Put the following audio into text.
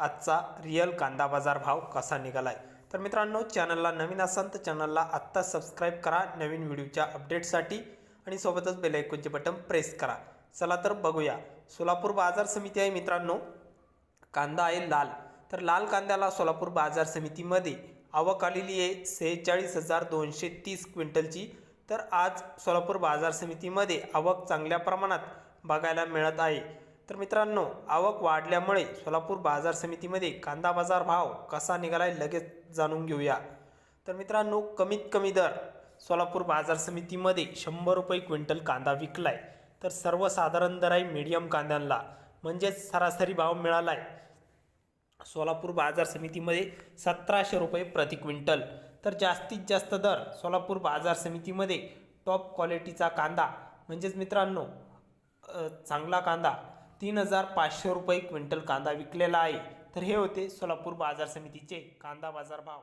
आजचा रिअल कांदा बाजार भाव कसा निघालाय? तर मित्रांनो चॅनलला नवीन असाल तर चॅनलला आत्ता सबस्क्राईब करा. नवीन व्हिडिओच्या अपडेटसाठी आणि सोबतच बेलायकॉनचे बटन प्रेस करा. चला तर बघूया. सोलापूर बाजार समिती आहे मित्रांनो. कांदा आहे लाल. तर लाल कांद्याला सोलापूर बाजार समितीमध्ये आवक आलेली आहे. सेहेचाळीस हजार दोनशे तीस क्विंटलची. तर आज सोलापूर बाजार समितीमध्ये आवक चांगल्या प्रमाणात बघायला मिळत आहे. तर मित्रांनो आवक वाढल्यामुळे सोलापूर बाजार समितीमध्ये कांदा बाजार भाव कसा निघालाय लगेच जाणून घेऊया. तर मित्रांनो कमीत कमी दर सोलापूर बाजार समितीमध्ये शंभर रुपये क्विंटल कांदा विकलाय. तर सर्वसाधारण दर आहे मीडियम कांद्यांना म्हणजेच सरासरी भाव मिळाला आहे सोलापूर बाजार समितीमध्ये सतराशे रुपये प्रति क्विंटल. तर जास्तीत जास्त दर सोलापूर बाजार समितीमध्ये टॉप क्वालिटीचा कांदा म्हणजेच मित्रांनो चांगला कांदा तीन हजार पाचशे रुपये क्विंटल कांदा विकलेला आहे. तर हे होते सोलापूर बाजार समितीचे कांदा बाजार भाव.